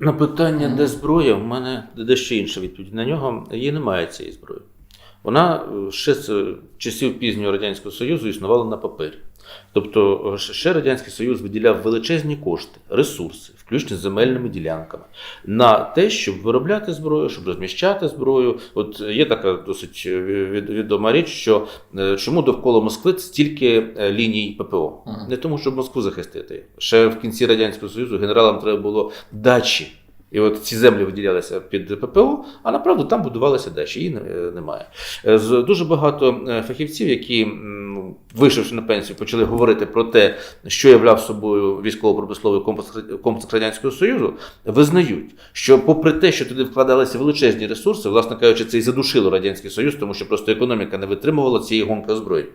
На питання, де зброя, в мене дещо інша відповідь. На нього її немає цієї зброї. Вона е, ще з е, часів пізнього Радянського Союзу існувала на папері. Тобто е, ще Радянський Союз виділяв величезні кошти, ресурси, включно з земельними ділянками, на те, щоб виробляти зброю, щоб розміщати зброю. От є така досить відома річ, що чому довкола Москви стільки ліній ППО? Не тому, щоб Москву захистити. Ще в кінці Радянського Союзу генералам треба було дачі. І от ці землі виділялися під ППО, а направду там будувалися дачі. Її немає. Е, З дуже багато е, фахівців, які, вийшовши на пенсію, почали говорити про те, що являв собою військово-промисловий комплекс, Радянського Союзу, визнають, що попри те, що туди вкладалися величезні ресурси, власне кажучи, це і задушило Радянський Союз, тому що просто економіка не витримувала цієї гонки озброєнь.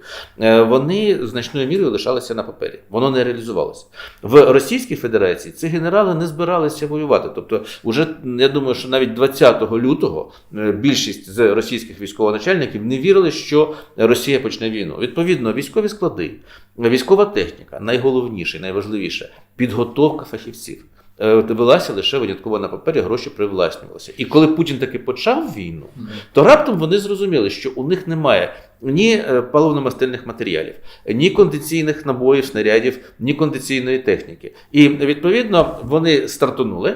Е, Вони значною мірою лишалися на папері. Воно не реалізувалося. В Російській Федерації ці генерали не збиралися воювати. Тобто, уже я думаю, що навіть 20 лютого е, більшість з російських військовоначальників не вірили, що Росія почне війну. Відповідно, військові склади, військова техніка, найголовніше, найважливіше підготовка фахівців. е, Велася лише винятково на папері, гроші привласнювалися. І коли Путін таки почав війну, то раптом вони зрозуміли, що у них немає ні е, паливно-мастильних матеріалів, ні кондиційних набоїв, снарядів, ні кондиційної техніки. І відповідно вони стартанули.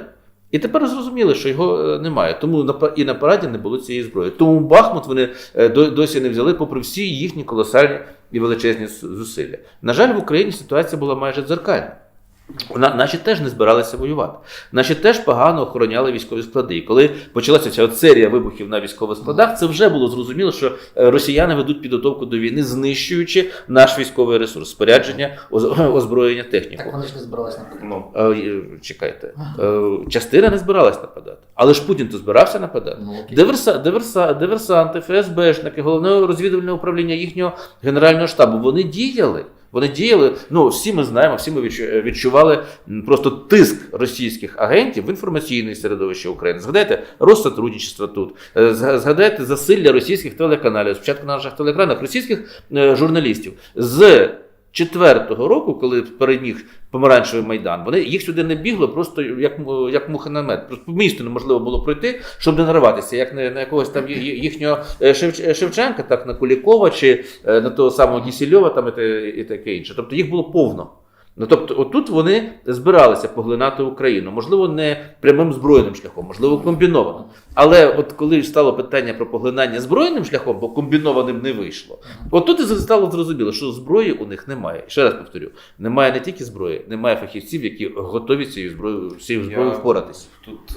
І тепер зрозуміли, що його е, немає. Тому і на параді не було цієї зброї. Тому Бахмут вони е, досі не взяли, попри всі їхні колосальні і величезні зусилля. На жаль, в Україні ситуація була майже дзеркальна. На- Наші теж не збиралися воювати. Наші теж погано охороняли військові склади. І коли почалася ця от серія вибухів на військових складах, це вже було зрозуміло, що е, росіяни ведуть підготовку до війни, знищуючи наш військовий ресурс, спорядження, оз- озброєння, техніку. Так вони ж не збиралися нападати. Ну, е, чекайте, е, частина не збиралась нападати, але ж Путін то збирався нападати. Ну. Диверса, диверса, диверсанти, ФСБшники, головне розвідувальне управління їхнього генерального штабу. Вони діяли. Вони діяли. Ну всі ми знаємо, всі ми відчували просто тиск російських агентів в інформаційне середовище України. Згадайте розсотрудничество тут. Е, Згадайте засилля російських телеканалів, спочатку на наших телекранах, російських е, журналістів з. Четвертого року, коли переміг помаранчевий майдан, вони їх сюди не бігло, просто як, як муха на мед. Просто місто неможливо було пройти, щоб не нариватися, як на, на якогось там їхнього е, Шевченка, так на Кулікова чи е, на того самого Кісільова, там і, і таке інше. Тобто їх було повно. Ну тобто, отут вони збиралися поглинати Україну, можливо, не прямим збройним шляхом, можливо, комбіновано. Але от коли стало питання про поглинання збройним шляхом, бо комбінованим не вийшло, отут і стало зрозуміло, що зброї у них немає. Ще раз повторю: немає не тільки зброї, немає фахівців, які готові цією зброєю цією зброєю впоратись. Тут